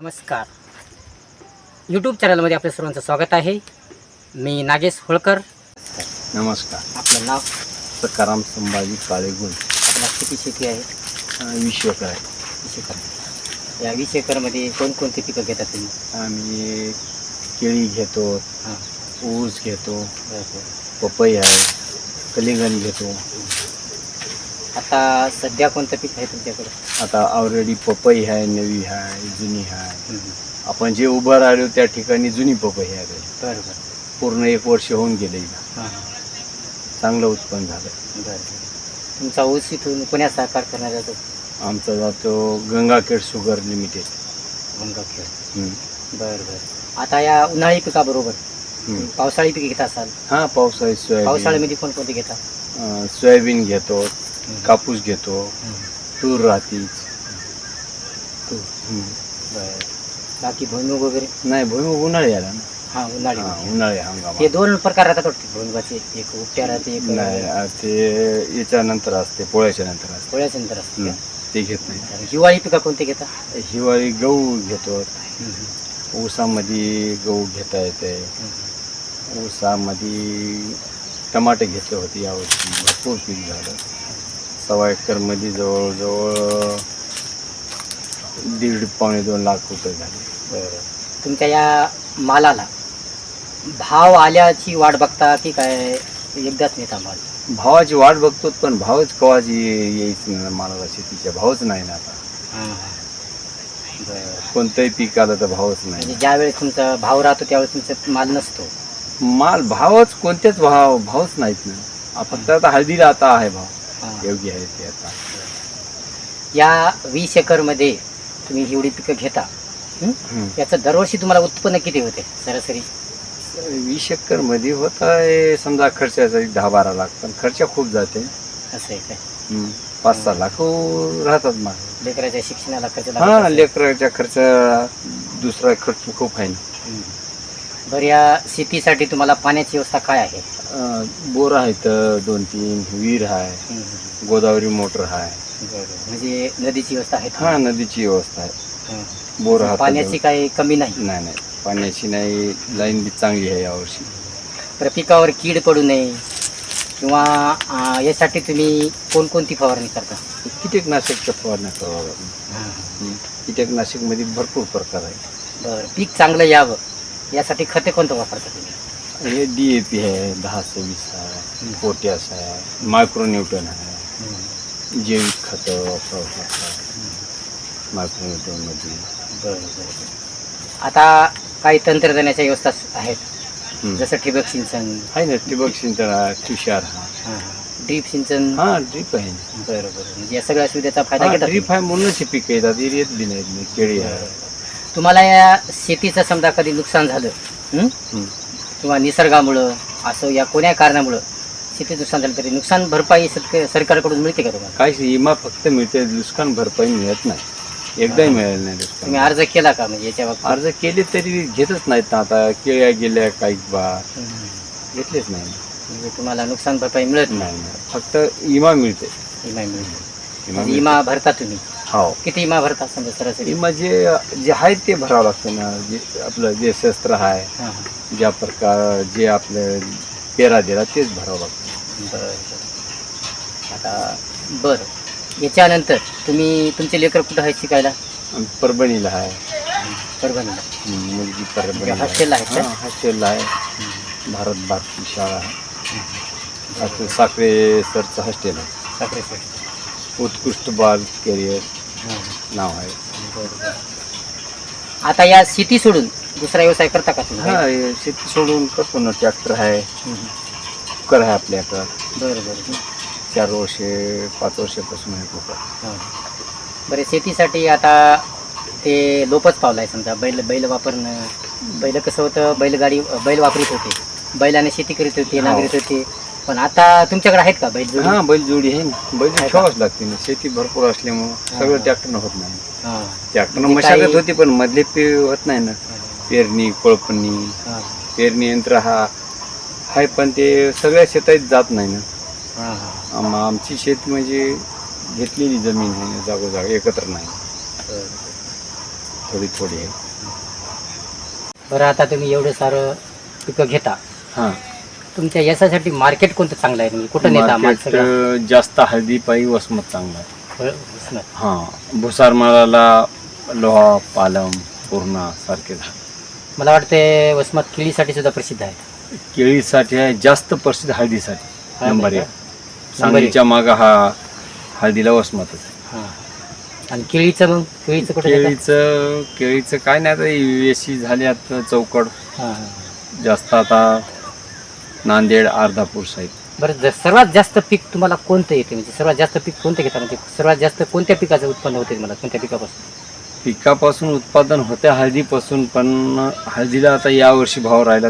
नमस्कार. यूट्यूब चॅनलमध्ये आपल्या सर्वांचं स्वागत आहे. मी नागेश होळकर. नमस्कार. आपलं नाव? सकाराम संभाजी काळेगुण आपला किती शेती आहे? वीस एकर आहे. वीस एकर. या वीस एकरमध्ये कोणकोणती पिकं घेतात तुम्ही? आम्ही केळी घेतो हां. ऊस घेतो बरं बरं पपई आहे कलिंगण घेतो. आता सध्या कोणतं पीक आहे तुमच्याकडे? आता ऑलरेडी पपई आहे नवी आहे जुनी आहे. आपण जे उभं राहिलो त्या ठिकाणी जुनी पपई आहे बरं बरं. पूर्ण एक वर्ष होऊन गेले चांगलं उत्पन्न झालं. तुमचा ऊस इथून कोण्या सहकार करणार जातो आमचा जातो गंगाखेड शुगर लिमिटेड गंगाखेड. बरं बरं. आता या उन्हाळी पिकाबरोबर पावसाळी पीक घेत असाल. हां पावसाळी सोयाबीन. पावसाळ्यामध्ये कोणकोणते घेता? सोयाबीन घेतो कापूस घेतो. तूर राहतीच. तूर. हं. बरं. बाकी भुईमुग वगैरे? नाही भुईमुग उन्हाळी आला ना. हा उन्हाळी हा, उन्हाळी हे हंगाम दोन प्रकार राहतात वाटते भुईमुगाचे एक उपट्या राहते एक नाही आ, ते याच्यानंतर असते पोळ्याच्या नंतर असते. पोळ्याच्या नंतर असते हं, ते घेत नाही. हिवाळी पिका कोणते घेता? हिवाळी गहू घेतो. ऊसामध्ये गहू घेता येते. ऊसामध्ये टमाटे घेतले होते यावर्षी. भरपूर पीक झालं. सव्वा एकरमध्ये जवळजवळ दीड पावणे दोन लाख रुपये झाले. बरं तुमच्या या मालाला भाव आल्याची वाट बघता की काय एकदाच नेता माल भावाची वाट बघतो पण भावच कवाची यायच नाही मालाला शेतीच्या भावच नाही ना आता. बरं. कोणतंही पीक आलं तर भावच नाही. म्हणजे ज्यावेळेस तुमचा भाव राहतो त्यावेळेस तुमचा माल नसतो. माल भावच कोणतेच भाव भावच नाहीत ना. आ, फक्त आता हळदीला आता आहे भाव. योग्य आहे ते आता. या वीस एकरमध्ये तुम्ही एवढी पिकं घेता हं? याचं दरवर्षी तुम्हाला उत्पन्न किती होते सरासरी? वीस एकरमध्ये होत आहे समजा खर्चाचा एक दहा बारा लाख पण खर्च खूप जाते. असं आहे काय. पाच सहा लाख राहतात मग. लेकराच्या शिक्षणाला खर्च लागत हा असेल. लेकराच्या खर्च दुसरा खर्च खूप आहे ना. हं. बरं या शेतीसाठी तुम्हाला पाण्याची व्यवस्था काय आहे? बोर आहेत दोन तीन विहीर आहे. गोदावरी मोटर आहे. म्हणजे नदीची व्यवस्था आहे हा नदीची व्यवस्था आहे. बोर हातात पाण्याची काही कमी नाही? नाही नाही. पाण्याची नाही लाईन बी चांगली आहे यावर्षी. तर पिकावर कीड पडू नये किंवा यासाठी तुम्ही कोणकोणती फवारणी करता? कीटकनाशकच्या फवारण्या करावं लागेल. कीटकनाशकमध्ये भरपूर प्रकार आहे बरं पीक चांगलं यावं यासाठी खते कोणतं वापरता तुम्ही? हे डी ए पी आहे दहा सव्वीस आहे हं. पोटॅश आहे मायक्रोन्यूटन आहे. हं. जैविक खतं वापरावं लागतात मायक्रोन्यूटनमध्ये. बरं बरं बरं. आता काही तंत्रज्ञानाच्या व्यवस्था आहेत. जसं ठिबक सिंचन. आहे ना ठिबक सिंचन आहे तुषार हा ड्रीप सिंचन. हा ड्रीप आहे. बरं बरं. म्हणजे या सगळ्या सुविधेचा फायदा घेतात ड्रीप आहे म्हणूनच हे पिकं येतात एरियात बी नाहीत नाही केळी आहे. तुम्हाला या शेतीचं समजा कधी नुकसान झालं. किंवा निसर्गामुळं असं या कोण्या कारणामुळं शेती नुकसान झालं तरी नुकसान भरपाई शेतक सरकारकडून मिळते का तुम्हाला? काहीच विमा फक्त मिळते नुकसान भरपाई मिळत नाही. एकदाही मिळालं नाही नुकसान. तुम्ही अर्ज केला का म्हणजे याच्या बाबतीत? अर्ज केले तरी घेतच नाहीत ना आता केळ्या गेल्या काही हं. घेतलेच नाही. म्हणजे तुम्हाला नुकसान भरपाई मिळत नाही. फक्त विमा मिळते. विमा मिळते विमा म्हणजे मिळते. विमा भरता तुम्ही. हो. किती विमा भरता समजा सरासरी विमा जे जे आहे ते भरावं लागतं ना. जे आपलं जे शस्त्र आहे हां हां. ज्या प्रकार जे आपलं पेरा दिला तेच भरावं लागतं. बरं आता बरं. याच्यानंतर तुम्ही तुमचे लेकर कुठं आहेत शिकायला? आणि परभणीला आहे. परभणीला. हं, मुलगी परभणीला आहे. हॉस्टेलला आहेत का? हां, हॉस्टेलला आहे. भारत भारती शाळा आहे. साखरे सरचं हॉस्टेल आहे. साखरे सर उत्कृष्ट बाल करिअर. नाव आहे. आता या शेती सोडून दुसरा व्यवसाय करता का तुम्ही? हा हे शेती सोडून करतो ना ट्रॅक्टर आहे. कुकर आहे आपल्याकडं बरं बरं. चार वर्षे पाच वर्षापासून आहे कुकर. हां. बरं शेतीसाठी आता ते लोपच पावलं आहे समजा. बैल बैल वापरणं बैल कसं होतं? बैलगाडी बैल वापरीत होते. बैलाने शेती करीत होते हो. नांगरीत होते. पण आता तुमच्याकडे आहेत का बैल हा बैलजोडी आहे ना. बैल? ठेवाच लागते ना शेती भरपूर असल्यामुळं सगळं ट्रॅक्टरनं होत नाही. हां. ट्रॅक्टरनं म्हणजे मशागत काही- होती पण मधले पे होत नाही ना. पेरणी कोळपणी हां. पेरणी यंत्र हा आहे पण ते सगळ्या शेतात जात नाही ना. हां हां. आम- आमची शेत म्हणजे घेतलेली जमीन आहे जागोजाग एकत्र नाही. बरं. थोडी थोडी आहे. बरं आता तुम्ही एवढं सारं पिकं घेता. हां. तुमच्या याच्यासाठी मार्केट कोणतं चांगलं आहे? म्हणजे कुठं नेता मार्केट अं, जास्त हळदी पायी वसमत चांगला आहे. हां भुसार मालाला लोहा पालम पूर्णा सारखे झाड. मला वाटते वसमत केळीसाठी सुद्धा प्रसिद्ध आहे. केळीसाठी आहे जास्त प्रसिद्ध हळदीसाठी. हळद नंबर एक? सांगलीच्या मागं हा हळदीला वसमतच आहे. हां. आणि केळीचं मग? केळीचं कुठं नेता? केळीचं केळीचं काय नाही आता युएससी झाली आता चौकड. हां हां. जास्त आता नांदेड अर्धापूर साईड बरं जर सर्वात जास्त पीक तुम्हाला कोणतं येते? म्हणजे सर्वात जास्त पीक कोणतं घेता? म्हणजे सर्वात जास्त कोणत्या पिकाचं उत्पन्न होते मला कोणत्या पिकापासून? पिकापासून उत्पादन होते हळदीपासून पण हळदीला आता यावर्षी भाव राहिला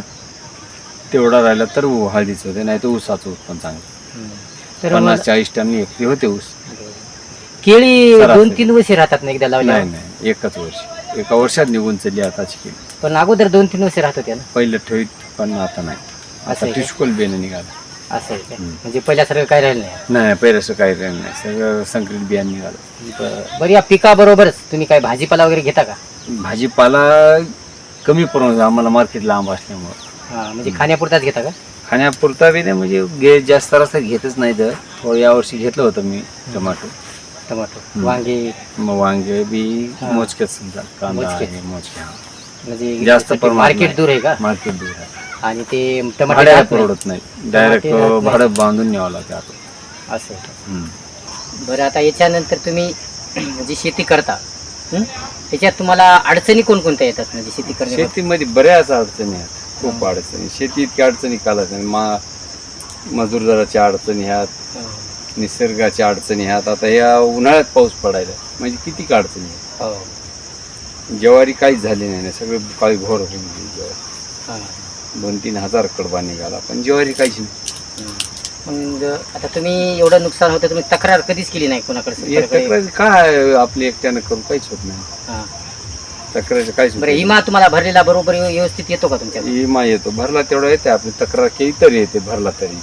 तेवढा राहिला तर ऊ- हळदीचं होते नाही तर ऊसाचं उत्पन्न चांगलं. तर पन्नास चाळीस टननी एकरी होते ऊस. केळी सरासरी. दोन तीन वर्षे राहतात ना एकदा लावल्या नाही नाही एकच वर्ष. एका वर्षात निघून चालली आताची केळी. पण अगोदर दोन तीन वर्षे राहत होत्या ना? पहिलं ठेवीत पण आता नाही. असं आता आहे? टिशकोल बेन निघालं. असं आहे. म्हणजे पहिल्यासारखं काय राहिलं नाही? नाही असं काही राहिलं नाही. सगळं संकरित बियाणं निघालं. बरं. बरं या पिकाबरोबरच तुम्ही काय भाजीपाला वगैरे घेता का? भाजीपाला कमी प्रमाणात आम्हाला मार्केट लांब असल्यामुळं. हां म्हणजे खाण्यापुरताच घेता का? खाण्यापुरता बी नाही म्हणजे घे जास्त रस्ता घेतच नाही तर. थोडं यावर्षी घेतलं होतं मी टमाटो टमाटो. वांगे? मग वांगे बी हा. मोजकेच समजा कांदा. आहे मोजके. हा म्हणजे जास्त प्रमाणात मार्केट नाही. दूर आहे का? मार्केट दूर आहे. आणि ते टमाटे भाड्याला. परवडत नाही. डायरेक्ट टमाटे राहत नाही. भाडं बांधून न्यावं लागतं आता. असं आहे? हम्म. बरं आता याच्यानंतर तुम्ही जी शेती करता हं? त्याच्यात तुम्हाला अडचणी कोणकोणत्या येतात? म्हणजे शेती करण्यामध्ये शेतीमध्ये बऱ्याच अडचणी आहेत. खूप अडचणी. शेती इतक्या अडचणी कालच नाही. मा मजूर दराच्या अडचणी ह्यात निसर्गाच्या अडचणी ह्यात. आता या उन्हाळ्यात पाऊस पडायला म्हणजे किती अडचणी आहेत? हो. ज्वारी काहीच झाली नाही ना सगळे काही घोर होऊन गेली ज्वारी. हां. दोन तीन हजार कडबा निघाला पण ज्वारी काहीच नाही. मग आता तुम्ही एवढं नुकसान होतं तुम्ही तक्रार कधीच केली नाही कोणाकडे एक सरकारकडे? तक्रार काय आपली एकट्यानं करून काहीच होत नाही हां. तक्रारचं काहीच होत बरं नाही. इमा तुम्हाला भरलेला बरोबर व्यव- व्यवस्थित येतो का तुमच्या विमा येतो भरला तेवढा येते आपली तक्रार केली तरी येते भरला तरी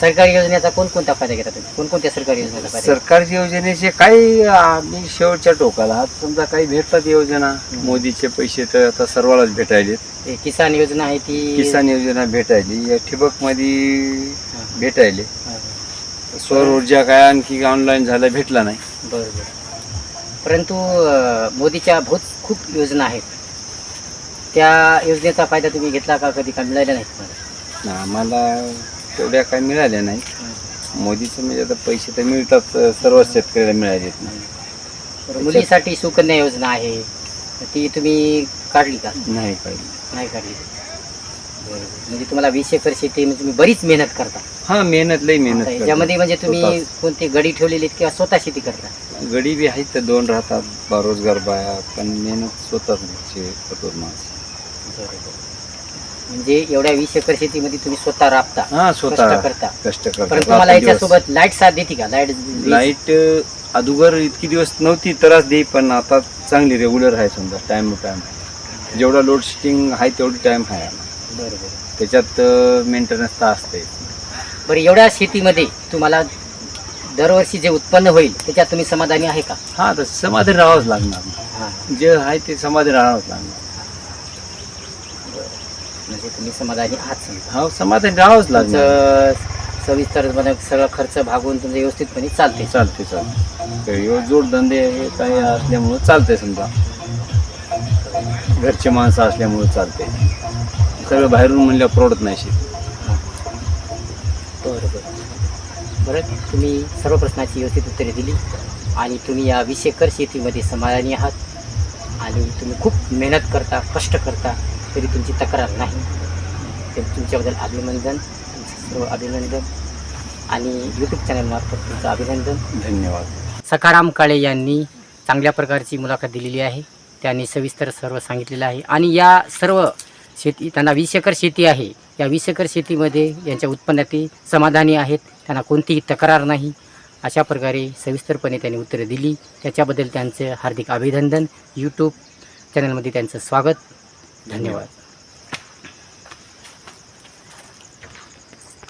सरकारी योजनेचा कोणकोणता फायदा घेता तुम्ही? कोणकोणत्या सरकारी योजनेचा फायदा? सरकारच्या योजनेचे काही आम्ही शेवटच्या टोकाला समजा काही भेटतात योजना मोदीचे पैसे तर आता सर्वांनाच भेटायलेत. किसान योजना आहे ती किसान योजना भेटायली या ठिबकमध्ये भेटायले. हां. सौर ऊर्जा काय आणखी ऑनलाईन झालं भेटला नाही. बरं बरं परंतु अं, मोदीच्या बहुत खूप योजना आहेत. त्या योजनेचा फायदा तुम्ही घेतला का कधी का मिळाला नाही तुम्हाला? आम्हाला तेवढ्या काही मिळाल्या नाही. मोदीचं म्हणजे आता पैसे तर मिळतात सर्व शेतकऱ्याला मिळालेत मुलीसाठी सुकन्या योजना आहे. ती तुम्ही काढली का? नाही काही नाही काढली. बरं. म्हणजे तुम्हाला वीस एकर शेती म्हणजे तुम्ही बरीच मेहनत करता. हा मेहनत लई मेहनत आता करतो. याच्यामध्ये म्हणजे तुम्ही. कोणती गडी ठेवलेली आहेत किंवा स्वतः शेती करता? गडी बी आहेत तर दोन राहतात बा रोजगार बाया पण मेहनत स्वतःच घरचे कठोर माणसं. म्हणजे एवढ्या वीस एकर शेतीमध्ये तुम्ही स्वतः राबता हा स्वतः कष्ट करता. कष्ट परंतु करतात तुम्हाला. याच्यासोबत लाइट साथ देते का? लाइट लाइट अगोदर इतकी दिवस नव्हती त्रास देई पण आता चांगली रेग्युलर आहे समजा टाइम टू टाइम जेवढा लोड शेटिंग आहे तेवढी टाइम आहे बरं बरं त्याच्यात मेंटेनन्स तर असते बरं एवढ्या शेतीमध्ये तुम्हाला दरवर्षी जे उत्पन्न होईल त्याच्यात तुम्ही समाधानी आहे का? हा तर समाधी राहावंच लागणार. हां. जे आहे ते समाधी राहावंच लागणार. म्हणजे तुम्ही समाधानी आहात समजा. हा समाधान राहावंच लागणार. तुमचं सविस्तर म्हणजे सगळं खर्च भागवून तुमचं व्यवस्थितपणे चालते चालते चालते काही जोडधंदे हे काही असल्यामुळं चालते समजा. घरचे माणसं असल्यामुळं चालते सगळं बाहेरून म्हणलं परवडत नाही शेती. बरं बरं. बरं तुम्ही सर्व प्रश्नाची व्यवस्थित उत्तरे दिली आणि तुम्ही या वीस एकर शेतीमध्ये समाधानी आहात आणि तुम्ही खूप मेहनत करता कष्ट करता. तरी तुमची तक्रार नाही. तर तुमच्याबद्दल अभिनंदन सर्व अभिनंदन आणि यूट्यूब चॅनलमार्फत तुमचं अभिनंदन. धन्यवाद. सखाराम काळे यांनी चांगल्या प्रकारची मुलाखत दिलेली आहे. त्यांनी सविस्तर सर्व सांगितलेलं आहे. आणि या सर्व शेती त्यांना वीस एकर शेती आहे. या वीस एकर शेतीमध्ये यांच्या उत्पन्नात ते समाधानी आहेत. त्यांना कोणतीही तक्रार नाही. अशा प्रकारे सविस्तरपणे त्यांनी उत्तरं दिली. त्याच्याबद्दल त्यांचं हार्दिक अभिनंदन. यूट्यूब चॅनलमध्ये त्यांचं स्वागत. धन्यवाद.